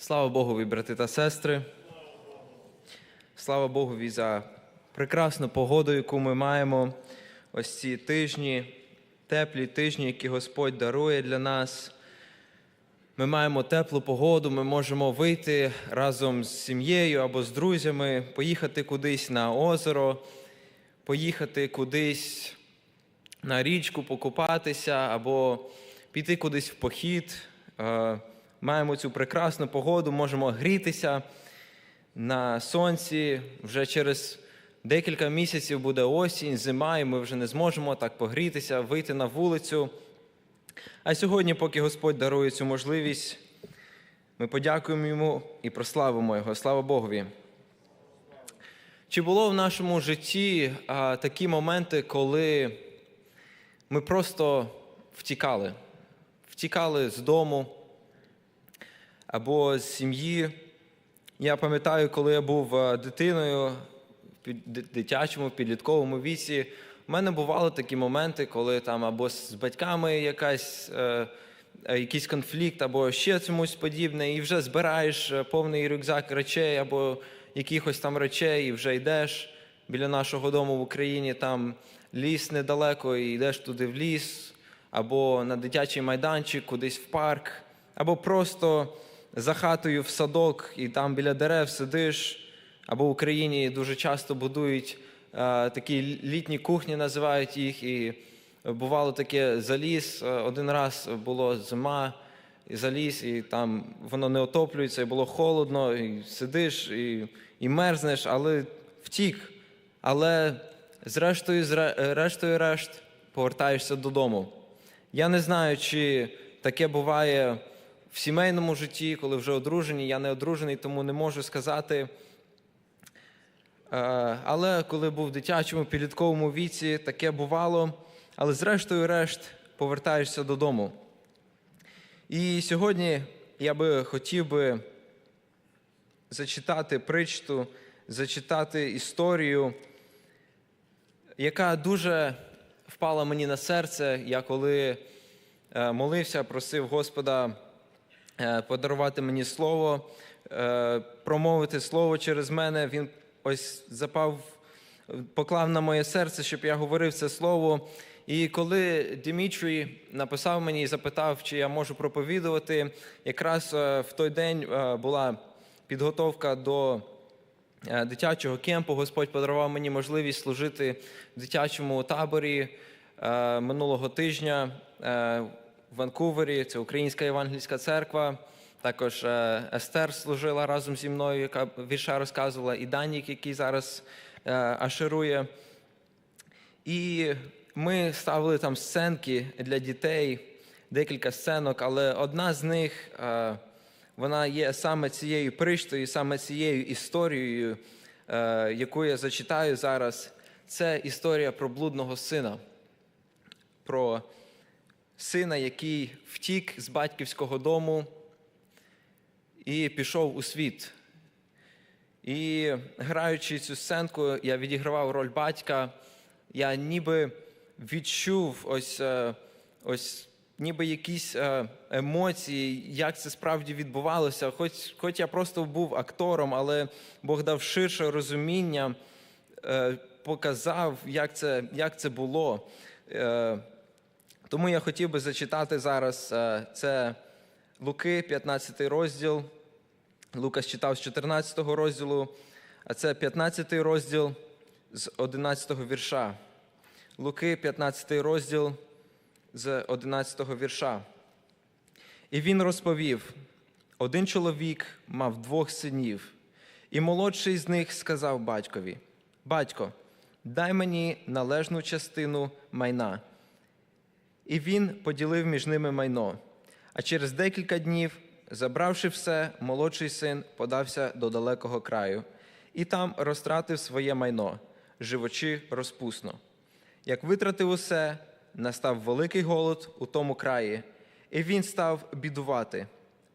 Слава Богові, брати та сестри. Слава Богові за прекрасну погоду, яку ми маємо ось ці тижні, теплі тижні, які Господь дарує для нас. Ми маємо теплу погоду, ми можемо вийти разом з сім'єю або з друзями, поїхати кудись на озеро, поїхати кудись на річку, покупатися або піти кудись в похід. Маємо цю прекрасну погоду, можемо грітися на сонці. Вже через декілька місяців буде осінь, зима, і ми вже не зможемо так погрітися, вийти на вулицю. А сьогодні, поки Господь дарує цю можливість, ми подякуємо йому і прославимо Його. Слава Богові. Чи було в нашому житті а, такі моменти, коли ми просто втікали? Втікали з дому або з сім'ї. Я пам'ятаю, коли я був е, дитиною в дитячому, підлітковому віці, в мене бували такі моменти, коли там або з батьками якась, е, е, якийсь конфлікт, або ще чомусь подібне, і вже збираєш повний рюкзак речей або якихось там речей, і вже йдеш біля нашого дому в Україні, там ліс недалеко, і йдеш туди в ліс, або на дитячий майданчик, кудись в парк, або просто за хатою в садок, і там біля дерев сидиш. Або в Україні дуже часто будують е, такі літні кухні, називають їх. І бувало таке заліз. Е, Один раз було зима, і заліз, і там воно не отоплюється, і було холодно, і сидиш, і, і мерзнеш, але втік. Але зрештою, зре- рештою решт повертаєшся додому. Я не знаю, чи таке буває в сімейному житті, коли вже одружені. Я не одружений, тому не можу сказати. Е, Але коли був в дитячому підлітковому віці, таке бувало. Але зрештою решт повертаєшся додому. І сьогодні я би хотів би зачитати причту, зачитати історію, яка дуже впала мені на серце. Я коли е, молився, просив Господа подарувати мені слово, е, промовити слово через мене. Він ось запав, поклав на моє серце, щоб я говорив це слово. І коли Дмитрій написав мені і запитав, чи я можу проповідувати, якраз е, в той день е, була підготовка до е, дитячого кемпу. Господь подарував мені можливість служити в дитячому таборі е, минулого тижня е, в Ванкувері. Це Українська Євангельська церква. Також е, Естер служила разом зі мною, яка вірша розказувала, і Данік, який зараз е, аширує. І ми ставили там сценки для дітей, декілька сценок, але одна з них е, вона є саме цією приштою, саме цією історією, яку я зачитаю зараз. Це історія про блудного сина, про сина, який втік з батьківського дому і пішов у світ. І граючи цю сценку, я відігравав роль батька. Я ніби відчув ось, е, ось ніби якісь е, емоції, як це справді відбувалося. Хоч, хоч я просто був актором, але Бог дав ширше розуміння, е, показав, як це, як це було. Тому я хотів би зачитати зараз е, це Луки, 15 розділ. Лукас читав з 14 розділу, а це 15 розділ з 11 вірша. Луки, 15 розділ з 11 вірша. І він розповів: один чоловік мав двох синів, і молодший з них сказав батькові: Батько, дай мені належну частину майна. І він поділив між ними майно. А через декілька днів, забравши все, молодший син подався до далекого краю і там розтратив своє майно, живучи розпусно. Як витратив усе, настав великий голод у тому краї, і він став бідувати.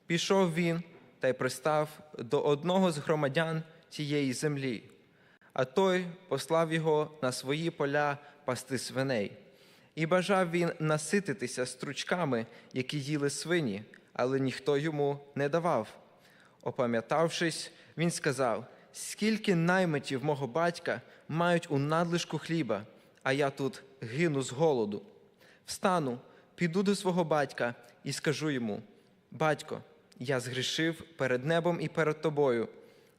Пішов він та й пристав до одного з громадян тієї землі, а той послав його на свої поля пасти свиней. І бажав він насититися стручками, які їли свині, але ніхто йому не давав. Опам'ятавшись, він сказав: скільки наймитів мого батька мають у надлишку хліба, а я тут гину з голоду. Встану, піду до свого батька і скажу йому: Батько, я згрішив перед небом і перед тобою,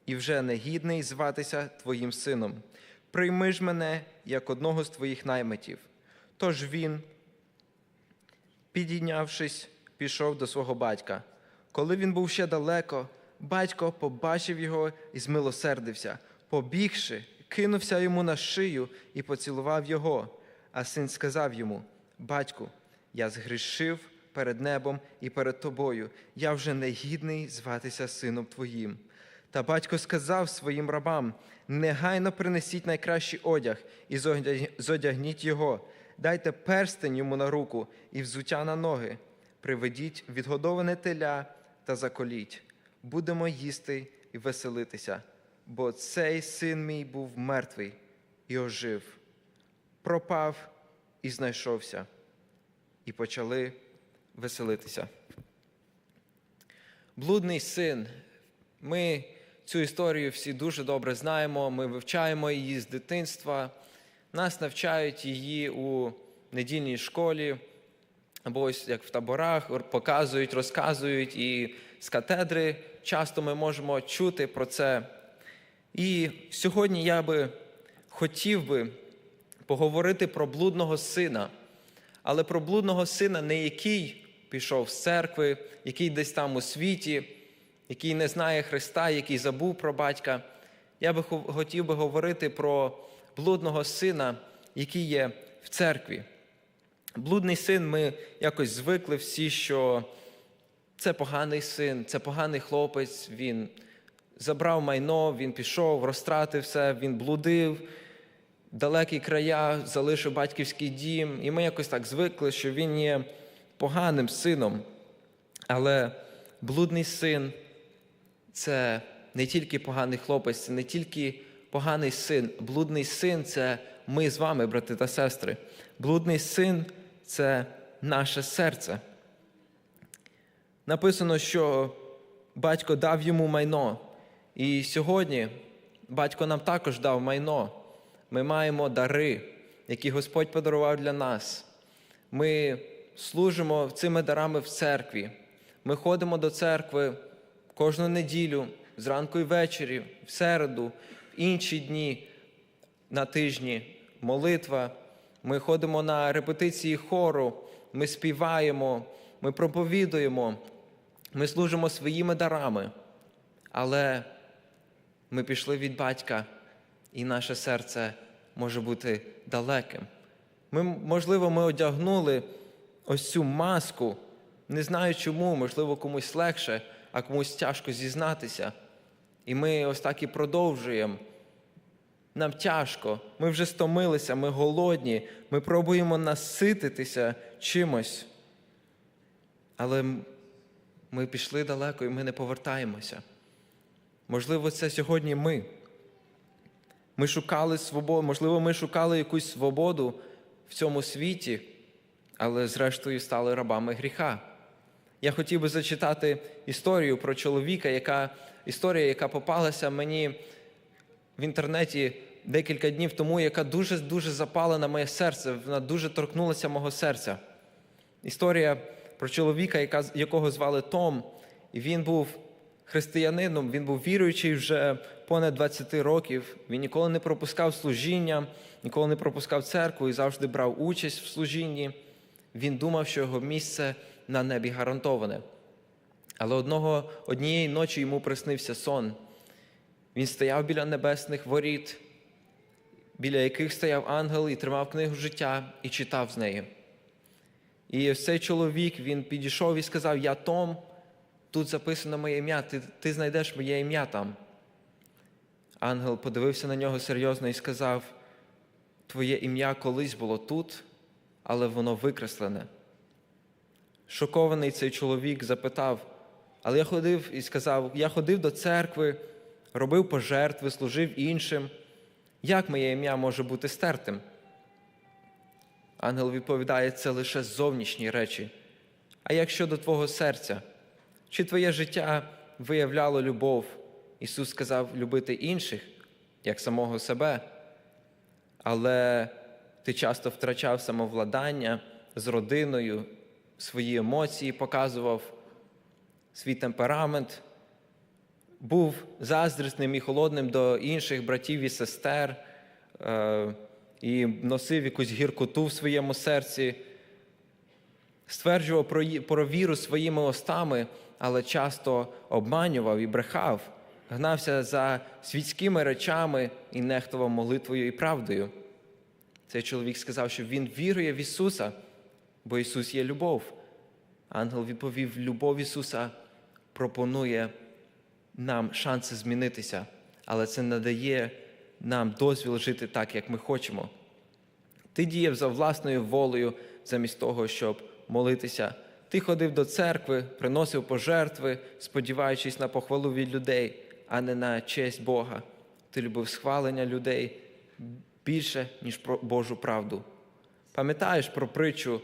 і вже не гідний зватися твоїм сином. Прийми ж мене як одного з твоїх наймитів. Тож він, підійнявшись, пішов до свого батька. Коли він був ще далеко, батько побачив його і змилосердився. Побігши, кинувся йому на шию і поцілував його. А син сказав йому: Батьку, я згрішив перед небом і перед тобою. Я вже не гідний зватися сином твоїм. Та батько сказав своїм рабам: негайно принесіть найкращий одяг і зодягніть його, дайте перстень йому на руку і взуття на ноги, приведіть відгодоване теля та заколіть. Будемо їсти і веселитися, бо цей син мій був мертвий і ожив, пропав і знайшовся, і почали веселитися. Блудний син. Ми цю історію всі дуже добре знаємо. Ми вивчаємо її з дитинства. Нас навчають її у недільній школі, або ось як в таборах, показують, розказують, і з катедри часто ми можемо чути про це. І сьогодні я би хотів би поговорити про блудного сина, але про блудного сина, не який пішов з церкви, який десь там у світі, який не знає Христа, який забув про батька. Я би хотів би говорити про блудного сина, який є в церкві. Блудний син, ми якось звикли всі, що це поганий син, це поганий хлопець, він забрав майно, він пішов, розтратив все, він блудив, далекі края, залишив батьківський дім. І ми якось так звикли, що він є поганим сином. Але блудний син це не тільки поганий хлопець, це не тільки поганий син. Блудний син це ми з вами, брати та сестри. Блудний син це наше серце. Написано, що батько дав йому майно. І сьогодні батько нам також дав майно. Ми маємо дари, які Господь подарував для нас. Ми служимо цими дарами в церкві. Ми ходимо до церкви кожну неділю, зранку і ввечері, в середу, інші дні на тижні, молитва. Ми ходимо на репетиції хору, ми співаємо, ми проповідуємо, ми служимо своїми дарами. Але ми пішли від батька, і наше серце може бути далеким. Ми, можливо, ми одягнули ось цю маску, не знаю чому, можливо, комусь легше, а комусь тяжко зізнатися. І ми ось так і продовжуємо. Нам тяжко, ми вже стомилися, ми голодні, ми пробуємо насититися чимось. Але ми пішли далеко і ми не повертаємося. Можливо, це сьогодні ми. Ми шукали свободу, можливо, ми шукали якусь свободу в цьому світі, але зрештою стали рабами гріха. Я хотів би зачитати історію про чоловіка, яка історія, яка попалася мені в інтернеті декілька днів тому, яка дуже дуже запала на моє серце, вона дуже торкнулася мого серця. Історія про чоловіка, якого звали Том, і він був християнином, він був віруючий вже понад 20 років. Він ніколи не пропускав служіння, ніколи не пропускав церкву і завжди брав участь в служінні. Він думав, що його місце на небі гарантоване. Але одного, однієї ночі йому приснився сон. Він стояв біля небесних воріт, біля яких стояв ангел і тримав книгу життя і читав з неї. І ось цей чоловік він підійшов і сказав: Я Том, тут записано моє ім'я, ти, ти знайдеш моє ім'я там. Ангел подивився на нього серйозно і сказав: Твоє ім'я колись було тут, але воно викреслене. Шокований цей чоловік запитав, але я ходив і сказав: Я ходив до церкви, робив пожертви, служив іншим. Як моє ім'я може бути стертим? Ангел відповідає, це лише зовнішні речі. А як щодо твого серця? Чи твоє життя виявляло любов. Ісус сказав любити інших, як самого себе, але ти часто втрачав самовладання з родиною, свої емоції показував, свій темперамент, був заздрісним і холодним до інших братів і сестер, е, і носив якусь гіркоту в своєму серці, стверджував про, віру своїми устами, але часто обманював і брехав, гнався за світськими речами і нехтував молитвою і правдою. Цей чоловік сказав, що він вірує в Ісуса, бо Ісус є любов. Ангел відповів: любов Ісуса пропонує нам шанси змінитися, але це не дає нам дозвіл жити так, як ми хочемо. Ти діяв за власною волею, замість того, щоб молитися. Ти ходив до церкви, приносив пожертви, сподіваючись на похвалу від людей, а не на честь Бога. Ти любив схвалення людей більше, ніж про Божу правду. Пам'ятаєш про притчу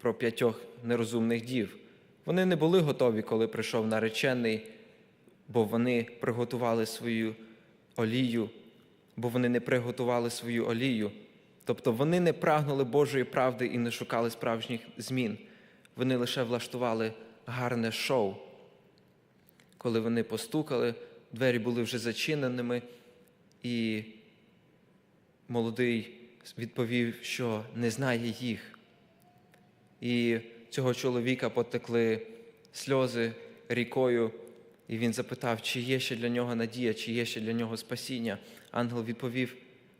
про п'ятьох нерозумних дів? Вони не були готові, коли прийшов наречений, бо вони приготували свою олію, бо вони не приготували свою олію. Тобто вони не прагнули Божої правди і не шукали справжніх змін. Вони лише влаштували гарне шоу. Коли вони постукали, двері були вже зачиненими, і молодий відповів, що не знає їх. І цього чоловіка потекли сльози рікою, і він запитав, чи є ще для нього надія, чи є ще для нього спасіння. Ангел відповів: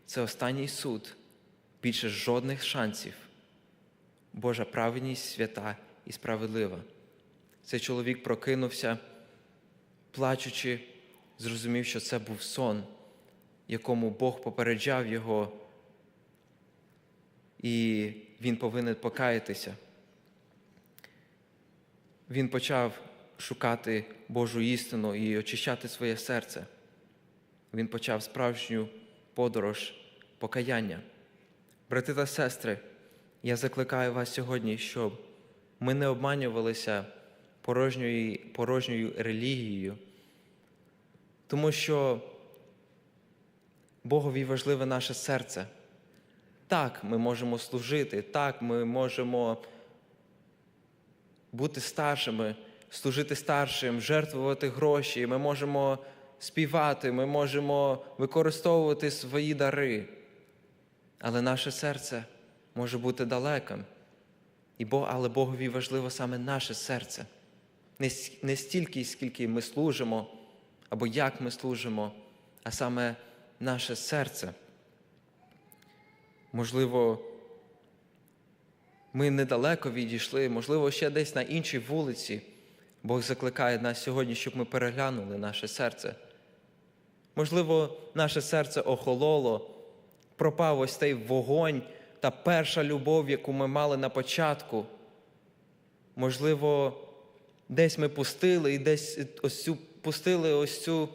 це останній суд, більше жодних шансів. Божа праведність свята і справедлива. Цей чоловік прокинувся, плачучи, зрозумів, що це був сон, якому Бог попереджав його, і він повинен покаятися. Він почав шукати Божу істину і очищати своє серце. Він почав справжню подорож покаяння. Брати та сестри, я закликаю вас сьогодні, щоб ми не обманювалися порожньою, порожньою релігією, тому що Богові важливе наше серце. Так, ми можемо служити, так, ми можемо бути старшими, служити старшим, жертвувати гроші, ми можемо співати, ми можемо використовувати свої дари. Але наше серце може бути далеким. І Бог, але Богові важливо саме наше серце. Не, стільки, скільки ми служимо, або як ми служимо, а саме наше серце. Можливо, ми недалеко відійшли, можливо, ще десь на іншій вулиці. Бог закликає нас сьогодні, щоб ми переглянули наше серце. Можливо, наше серце охололо, пропав ось цей вогонь та перша любов, яку ми мали на початку. Можливо, десь ми пустили і десь ось цю, пустили ось цю,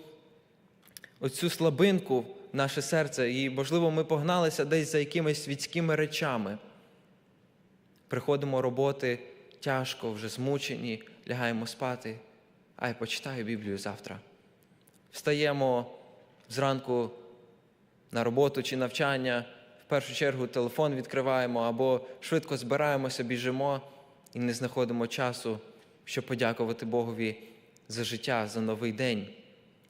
ось цю слабинку в наше серце, і, можливо, ми погналися десь за якимись світськими речами. Приходимо роботи тяжко, вже змучені, лягаємо спати. Ай, почитаю Біблію завтра. Встаємо зранку на роботу чи навчання, в першу чергу телефон відкриваємо або швидко збираємося, біжимо і не знаходимо часу, щоб подякувати Богові за життя, за новий день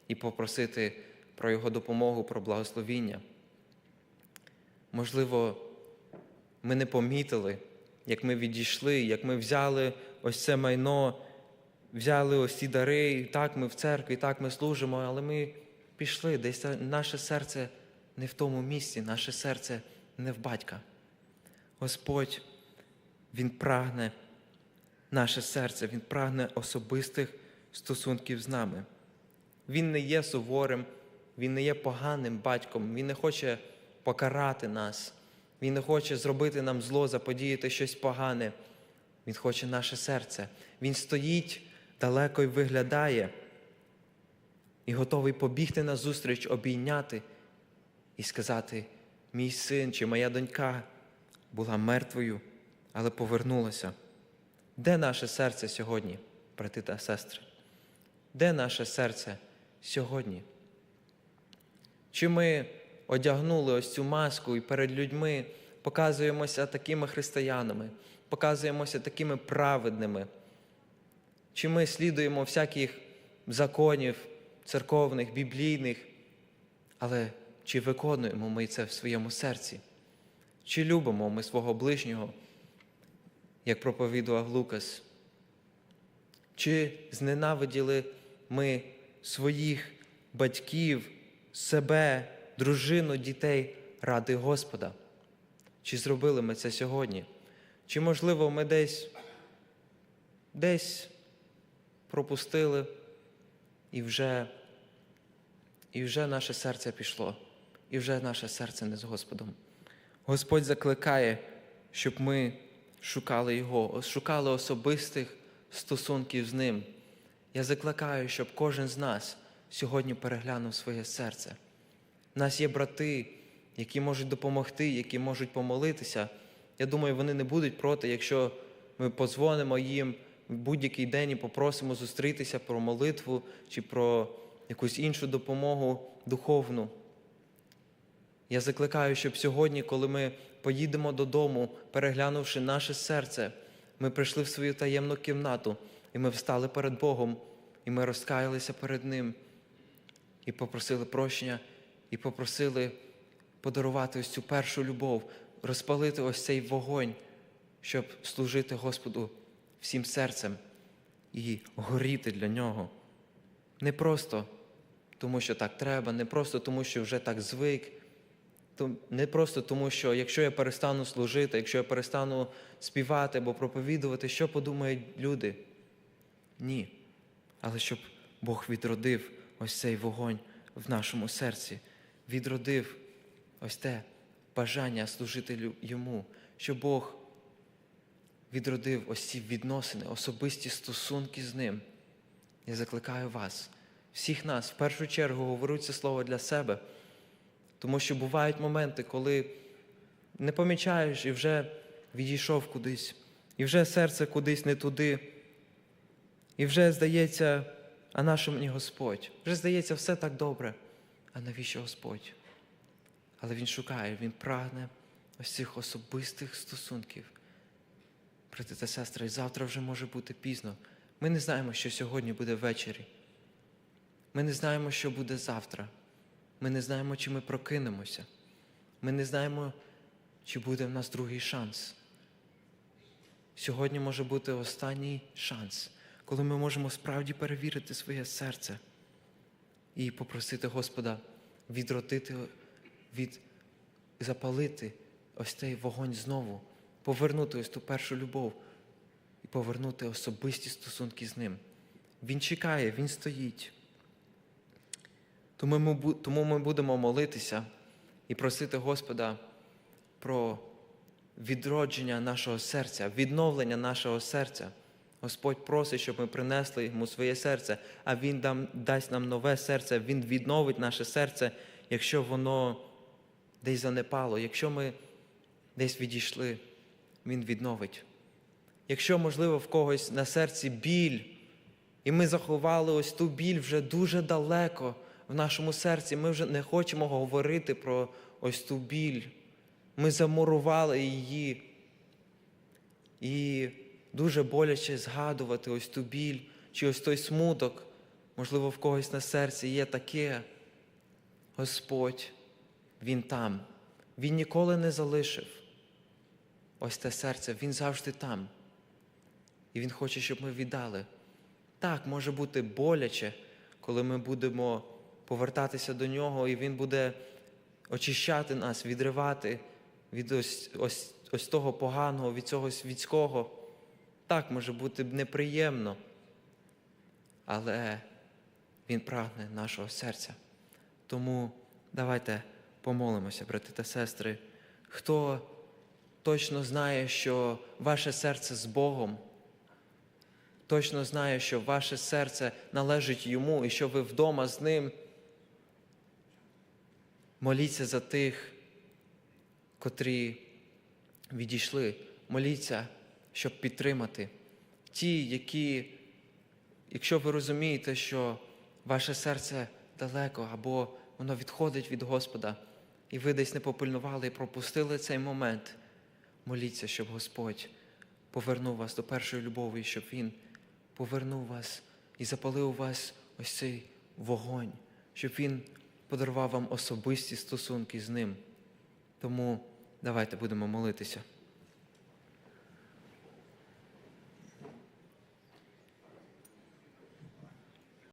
і попросити про Його допомогу, про благословіння. Можливо, ми не помітили, як ми відійшли, як ми взяли ось це майно, взяли ось ці дари, і так ми в церкві, так ми служимо, але ми пішли, десь наше серце не в тому місці, наше серце не в батька. Господь, Він прагне наше серце, Він прагне особистих стосунків з нами. Він не є суворим, Він не є поганим батьком, Він не хоче покарати нас, Він не хоче зробити нам зло, заподіяти щось погане. Він хоче наше серце. Він стоїть далеко і виглядає, і готовий побігти назустріч, обійняти і сказати: мій син чи моя донька була мертвою, але повернулася. Де наше серце сьогодні, брати та сестри? Де наше серце сьогодні? Чи ми одягнули ось цю маску і перед людьми показуємося такими християнами, показуємося такими праведними? Чи ми слідуємо всяких законів церковних, біблійних, але чи виконуємо ми це в своєму серці? Чи любимо ми свого ближнього, як проповідував Лукас? Чи зненавиділи ми своїх батьків, себе, дружину, дітей ради Господа? Чи зробили ми це сьогодні? Чи, можливо, ми десь, десь пропустили і вже, і вже наше серце пішло, і вже наше серце не з Господом? Господь закликає, щоб ми шукали Його, шукали особистих стосунків з Ним. Я закликаю, щоб кожен з нас сьогодні переглянув своє серце. У нас є брати, які можуть допомогти, які можуть помолитися. Я думаю, вони не будуть проти, якщо ми позвонимо їм в будь-який день і попросимо зустрітися про молитву чи про якусь іншу допомогу духовну. Я закликаю, щоб сьогодні, коли ми поїдемо додому, переглянувши наше серце, ми прийшли в свою таємну кімнату, і ми встали перед Богом, і ми розкаялися перед Ним, і попросили прощення, і попросили подарувати ось цю першу любов, розпалити ось цей вогонь, щоб служити Господу всім серцем і горіти для нього. Не просто тому, що так треба, не просто тому, що вже так звик. Не просто тому, що якщо я перестану служити, якщо я перестану співати або проповідувати, що подумають люди? Ні. Але щоб Бог відродив ось цей вогонь в нашому серці, відродив ось те бажання служити йому, щоб Бог відродив ось ці відносини, особисті стосунки з ним. Я закликаю вас, всіх нас, в першу чергу, говорю це слово для себе. Тому що бувають моменти, коли не помічаєш і вже відійшов кудись, і вже серце кудись не туди, і вже здається, а на що мені Господь? Вже здається, все так добре. А навіщо Господь? Але Він шукає, Він прагне ось цих особистих стосунків. Брати та сестри, і завтра вже може бути пізно. Ми не знаємо, що сьогодні буде ввечері. Ми не знаємо, що буде завтра. Ми не знаємо, чи ми прокинемося. Ми не знаємо, чи буде в нас другий шанс. Сьогодні може бути останній шанс, коли ми можемо справді перевірити своє серце і попросити Господа відродити, від, запалити ось цей вогонь знову, повернути ось ту першу любов і повернути особисті стосунки з ним. Він чекає, він стоїть. Тому ми, тому ми будемо молитися і просити Господа про відродження нашого серця, відновлення нашого серця. Господь просить, щоб ми принесли йому своє серце, а Він дам, дасть нам нове серце, Він відновить наше серце, якщо воно десь занепало, якщо ми десь відійшли, Він відновить. Якщо, можливо, в когось на серці біль, і ми заховали ось ту біль вже дуже далеко в нашому серці. Ми вже не хочемо говорити про ось ту біль. Ми замурували її. І дуже боляче згадувати ось ту біль чи ось той смуток. Можливо, в когось на серці є таке. Господь, Він там. Він ніколи не залишив. Ось те серце, Він завжди там. І Він хоче, щоб ми віддали. Так, може бути боляче, коли ми будемо повертатися до нього, і Він буде очищати нас, відривати від ось, ось, ось того поганого, від цього світського. Так, може бути неприємно, але Він прагне нашого серця. Тому давайте помолимося, брати та сестри. Хто точно знає, що ваше серце з Богом, точно знає, що ваше серце належить йому і що ви вдома з ним. Моліться за тих, котрі відійшли. Моліться, щоб підтримати ті, які якщо ви розумієте, що ваше серце далеко або воно відходить від Господа, і ви десь не попильнували і пропустили цей момент, моліться, щоб Господь повернув вас до першої любові, щоб Він повернув вас і запалив у вас ось цей вогонь, щоб Він подарував вам особисті стосунки з ним. Тому давайте будемо молитися.